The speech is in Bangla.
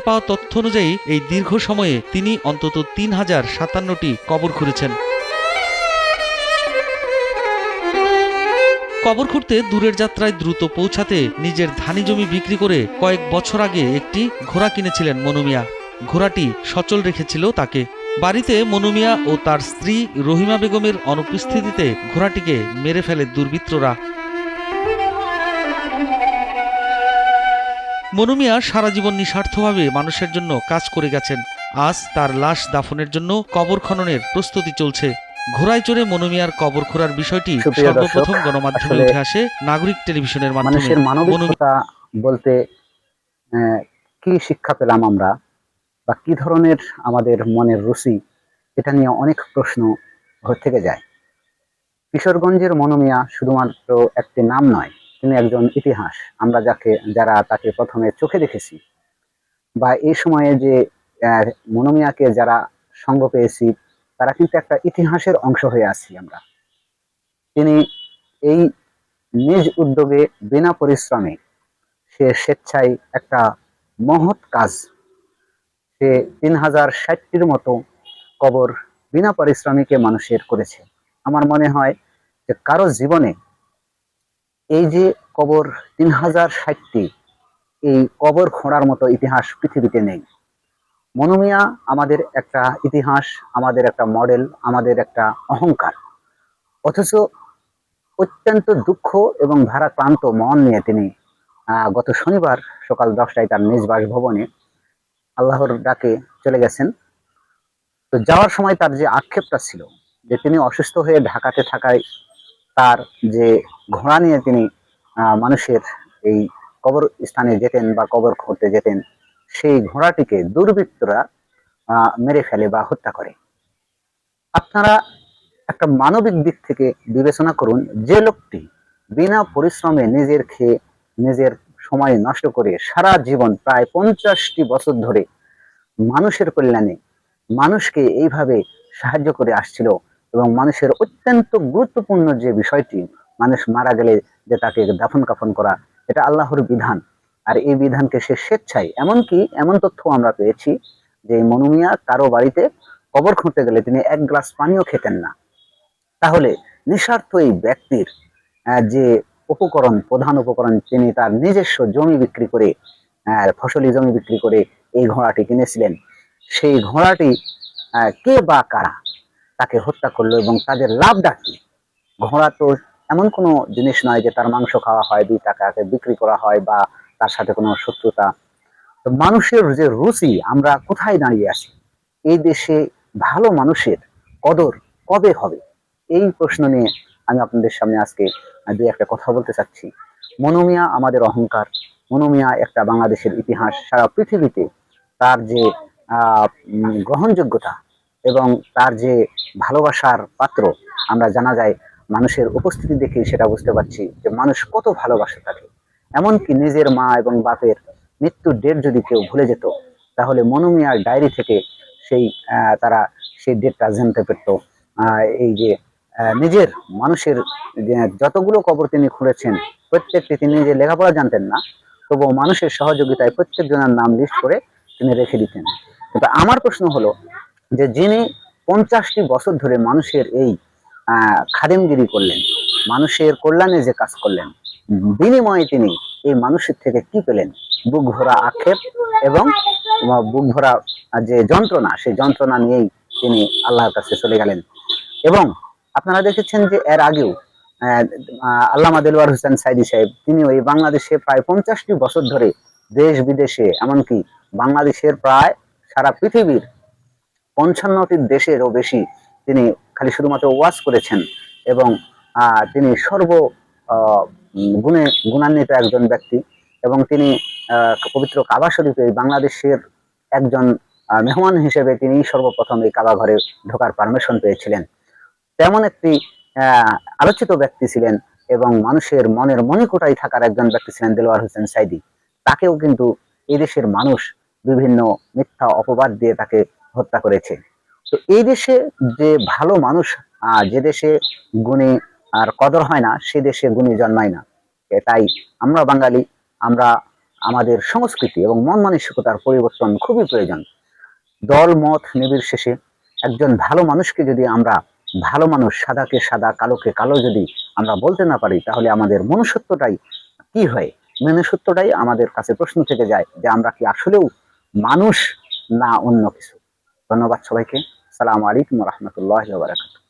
পাওয়া তথ্য অনুযায়ী, এই দীর্ঘ সময়ে তিনি অন্তত তিন হাজার সাতান্নটি কবর খুঁড়েছেন। কবর খুঁড়তে দূরের যাত্রায় দ্রুত পৌঁছাতে নিজের ধানি জমি বিক্রি করে কয়েক বছর আগে একটি ঘোড়া কিনেছিলেন মনুমিয়া ঘোড়াটি সচল রেখেছিল তাকে। বাড়িতে মনুমিয়া ও তার স্ত্রী রহিমা বেগমের অনুপস্থিতিতে ঘোড়াটিকে মেরে ফেলে দুর্বৃত্তরা। মনুমিয়া সারা জীবন নিঃস্বার্থভাবে মানুষের জন্য কাজ করে গেছেন। আজ তার লাশ দাফনের জন্য কবর খননের প্রস্তুতি চলছে। ঘোড়ায় চড়ে মনুমিয়ার কবর খোঁড়ার বিষয়টি সর্বপ্রথম গণমাধ্যমে উঠে আসে নাগরিক টেলিভিশনের মাধ্যমে। মানবিকতা বলতে আহ, কি শিক্ষা পেলাম আমরা বা কি ধরনের আমাদের মনের রুচি এটা নিয়ে অনেক প্রশ্ন থেকে যায়। কিশোরগঞ্জের মনোমিয়া শুধুমাত্র একটি নাম নয় তিনি একজন ইতিহাস। আমরা যাকে, যারা তাকে প্রথমে চোখে দেখেছি বা এই সময়ে যে মনোমিয়াকে যারা সঙ্গ পেয়েছি, তারা কিন্তু একটা ইতিহাসের অংশ হয়ে আছি আমরা। তিনি এই নিজ উদ্যোগে বিনা পরিশ্রমে সে স্বেচ্ছায় একটা মহৎ কাজ, সে তিন হাজার ষাটটির মতো কবর বিনা পরিশ্রমিকে মানুষের করেছে। আমার মনে হয় যে কারও জীবনে এই যে কবর তিন হাজার ষাটটি, এই কবর খোঁড়ার মতো ইতিহাস পৃথিবীতে নেই। মনোমিয়া আমাদের একটা ইতিহাস, আমাদের একটা মডেল, আমাদের একটা অহংকার। অথচ অত্যন্ত দুঃখ এবং ভারাক্রান্ত মন নিয়ে তিনি গত শনিবার সকাল দশটায় তার নিজ বাসভবনে আল্লাহর ডাকে চলে গেছেন। তো যাওয়ার সময় তার যে আক্ষেপটা ছিল, যে তিনি অসুস্থ হয়ে ঢাকাতে থাকায় তার যে ঘোড়া নিয়ে তিনি মানুষের এই কবর স্থানে যেতেন বা কবর খুঁড়তে যেতেন, সেই ঘোড়াটিকে দুর্বৃত্তরা মেরে ফেলে বা হত্যা করে। আপনারা একটা মানবিক দিক থেকে বিবেচনা করুন, যে লোকটি বিনা পরিশ্রমে নিজের খেয়ে, নিজের সময় নষ্ট করে সারা জীবন প্রায় পঞ্চাশটি বছর ধরে মানুষের কল্যাণে মানুষকে এইভাবে সাহায্য করে আসছিল এবং মানুষের অত্যন্ত গুরুত্বপূর্ণ যে বিষয়টি, মানুষ মারা গেলে যে তাকে দাফন কাফন করা, এটা আল্লাহর বিধান। আর এই বিধানকে সে স্বেচ্ছায়, এমনকি এমন তথ্য আমরা পেয়েছি যে মনুমিয়া কারও বাড়িতে কবর খুঁড়তে গেলে তিনি এক গ্লাস পানিও খেতেন না। তাহলে নিঃস্বার্থ এই ব্যক্তির যে উপকরণ, প্রধান উপকরণ তিনি তার নিজস্ব জমি বিক্রি করে ফসলি জমি বিক্রি করে এই ঘোড়াটি কিনেছিলেন, সেই ঘোড়াটি কে বা কারা? তাকে হত্যা করল এবং তাদের লাভটা কি ঘোড়া তো এমন কোনো জিনিস নয় যে তার মাংস খাওয়া হয়, দুই টাকাকে বিক্রি করা হয় বা তার সাথে কোনো শত্রুতা। তো মানুষের যে রুচি, আমরা কোথায় দাঁড়িয়ে আছি? এই দেশে ভালো মানুষের কদর কবে হবে? এই প্রশ্ন নিয়ে আমি আপনাদের সামনে আজকে দু একটা কথা বলতে চাচ্ছি। মনোমিয়া আমাদের অহংকার। মনোমিয়া একটা বাংলাদেশের ইতিহাস। সারা পৃথিবীতে তার যে গ্রহণযোগ্যতা এবং তার যে ভালোবাসার পাত্র, আমরা জানা যায় মানুষের উপস্থিতি দেখে সেটা বুঝতে পারছি যে মানুষ কত ভালোবাসে তাকে। এমনকি নিজের মা এবং বাপের মৃত্যুর ডেট যদি কেউ ভুলে যেত, তাহলে মনোমিয়ার ডায়েরি থেকে সেই তারা সেই ডেটটা জানতে পারতো। এই যে নিজের মানুষের যতগুলো কবর তিনি খুঁড়েছেন, প্রত্যেকটি তিনি যে লেখাপড়া জানতেন না, তবুও মানুষের সহযোগিতায় প্রত্যেকজনের নাম লিস্ট করে তিনি রেখে দিতেন। কিন্তু আমার প্রশ্ন হলো যে যিনি পঞ্চাশটি বছর ধরে মানুষের এই খাদেমগিরি করলেন, মানুষের কল্যাণে যে কাজ করলেন, বিনিময়ে তিনি এই মানুষের থেকে কি পেলেন? বুক ভরা আক্ষেপ এবং বুক ভরা যে যন্ত্রণা, সেই যন্ত্রণা নিয়েই তিনি আল্লাহর কাছে চলে গেলেন। এবং আপনারা দেখেছেন যে এর আগেও আল্লামা দেলওয়ার হোসেন সাইদি সাহেব, তিনিও এই বাংলাদেশে প্রায় পঞ্চাশটি বছর ধরে দেশ বিদেশে, এমনকি বাংলাদেশের প্রায় সারা পৃথিবীর পঞ্চান্নটি দেশেরও বেশি তিনি খালি শুধুমাত্র ওয়াজ করেছেন এবং তিনি সর্ব গুণে গুণান্বিত একজন ব্যক্তি এবং তিনি পবিত্র কাবা শরীফে বাংলাদেশের একজন মেহমান হিসেবে তিনি সর্বপ্রথম এই কাবা ঘরে ঢোকার পারমিশন পেয়েছিলেন। তেমন একটি আলোচিত ব্যক্তি ছিলেন এবং মানুষের মনের মণিকোটায় থাকার একজন ব্যক্তি ছিলেন দেলোয়ার হোসেন সাইদি। তাকেও কিন্তু এই দেশের মানুষ বিভিন্ন মিথ্যা অপবাদ দিয়ে তাকে হত্যা করেছে। তো এই দেশে যে ভালো মানুষ যে দেশে গুণী আর কদর হয় না, সে দেশে গুণী জন্মায় না। তাই আমরা বাঙালি, আমরা আমাদের সংস্কৃতি এবং মন মানসিকতার পরিবর্তন খুবই প্রয়োজন। দল, মত নির্বিশেষে একজন ভালো মানুষকে যদি আমরা, ভালো মানুষ সাদাকে সাদা, কালোকে কালো যদি আমরা বলতে না পারি, তাহলে আমাদের মনুষ্যত্বটাই কি হয়? মনুষ্যত্বটাই আমাদের কাছে প্রশ্ন থেকে যায় যে আমরা কি আসলেও মানুষ না অন্য কিছু? ধন্যবাদ সবাইকে। সালাম আলাইকুম রহমতুল্লাহ বারাকাতুহ।